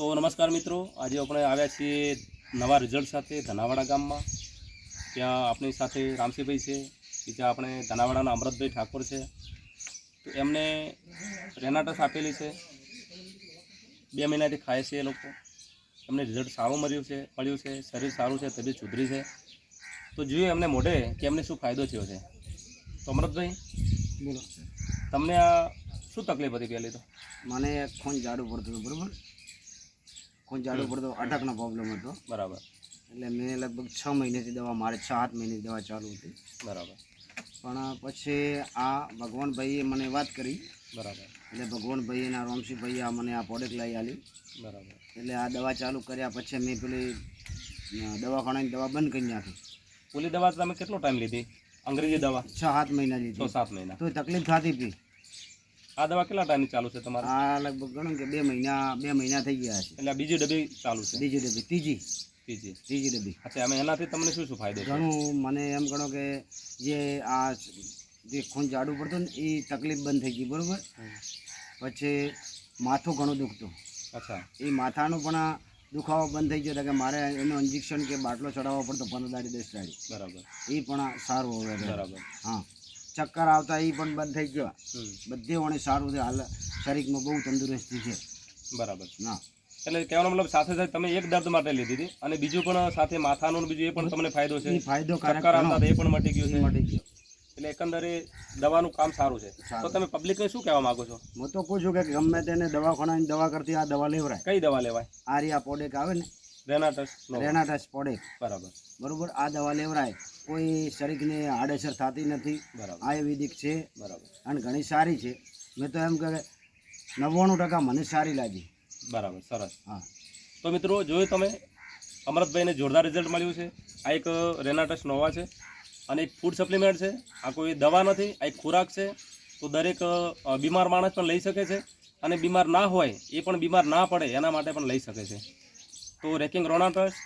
તો નમસ્કાર મિત્રો આજે આપણે આવ્યા છીએ નવા રિઝલ્ટ સાથે ધનાવાડા ગામમાં. ત્યાં આપણી સાથે રામસિંહભાઈ છે બીજા આપણે ધનાવાડાના અમૃતભાઈ ઠાકોર છે. તો એમને રેનાટસ આપેલી છે. બે મહિનાથી ખાય છે એ લોકો. એમને રિઝલ્ટ સારું મળ્યું છે મળ્યું છે શરીર સારું છે તબિયત સુધરી છે. તો જોઈએ એમને મોઢે કે એમને શું ફાયદો થયો છે. તો અમૃતભાઈ બોલો. તમને આ શું તકલીફ હતી પહેલી તો? મને ખૂન જાડું પડતું હતું બરાબર? ખૂન જાડું પડતો અટકનો પ્રોબ્લેમ હતો. બરાબર. એટલે મેં લગભગ છ મહિનેથી દવા મારે છ સાત મહિનેથી દવા ચાલુ હતી. બરાબર. પણ પછી આ ભગવાનભાઈએ મને વાત કરી. બરાબર. એટલે ભગવાનભાઈ અને રોમસીભાઈએ આ મને આ પ્રોડક્ટ લઈ આલી. બરાબર. એટલે આ દવા ચાલુ કર્યા પછી મેં પેલી દવાખાનાની દવા બંધ કરી નાખી. પેલી દવા તમે કેટલો ટાઈમ લીધી? અંગ્રેજી દવા? છ સાત મહિના છ લીધી સાત મહિના. તો તકલીફ થતી હતી. આ દવા કેટલા ટાઈમ ચાલુ છે તમારે? આ લગભગ ગણો કે બે મહિના બે મહિના થઈ ગયા છે. એટલે બીજી ડબ્બી ચાલુ છે? બીજી ડબ્બી ત્રીજી. ત્રીજી. ત્રીજી ડબ્બી. અચ્છા અમે એનાથી તમને શું શું ફાયદો ઘણું મને એમ ગણો કે જે આ જે ખૂન જાડું પડતું ને એ તકલીફ બંધ થઈ ગઈ બરાબર? પછી માથું ઘણું દુખતું. અચ્છા. એ માથાનું પણ દુખાવો બંધ થઈ ગયો તો કે મારે એનું ઇન્જેક્શન કે બાટલો ચડાવવો પડતો પંદર દાડી દસ દાડી. બરાબર. એ પણ સારું હવે. બરાબર. હા. ચક્કર આવતા એ પણ બંધ થઈ ગયો. બધે વણે સારું છે. હાલ શરીરમાં બહુ તંદુરસ્તી છે. બરાબર ના એટલે કહેવાનો મતલબ સાથે સાથે તમે એક દર્દ માટે લીધી હતી અને બીજું પણ સાથે માથાનું બીજું એ પણ તમને ફાયદો છે. ફાયદો ચક્કર આવતા એ પણ મટી ગયું છે. મટી ગયો. એટલે એકંદરે દવાનું કામ સારું છે. તો તમે પબ્લિકને શું કહેવા માંગો છો? હું તો કહું છું કે ગમે તેને દવાખાનાની દવા કરતી આ દવા લેવરાય. કઈ દવા લેવાય? આ પોડેક આવે ને. રેનાટસ રેનાટસ પડે. બરાબર. બરોબર? આ દવા લેવરાય. કોઈ શરીરને આડઅસર થતી નથી. બરાબર. આયુર્વેદિક છે. બરાબર. અને ઘણી સારી છે. મેં તો એમ કે નવ્વાણું ટકા મને સારી લાગી. બરાબર સરસ. હા. તો મિત્રો જોયું તમે? અમરતભાઈને જોરદાર રિઝલ્ટ મળ્યું છે. આ એક રેનાટસ નોવા છે. અને એક ફૂડ સપ્લિમેન્ટ છે. આ કોઈ દવા નથી આ એક ખોરાક છે. તો દરેક બીમાર માણસ પણ લઈ શકે છે. અને બીમાર ના હોય એ પણ બીમાર ના પડે એના માટે પણ લઈ શકે છે. તો રેકિંગ રોનાટસ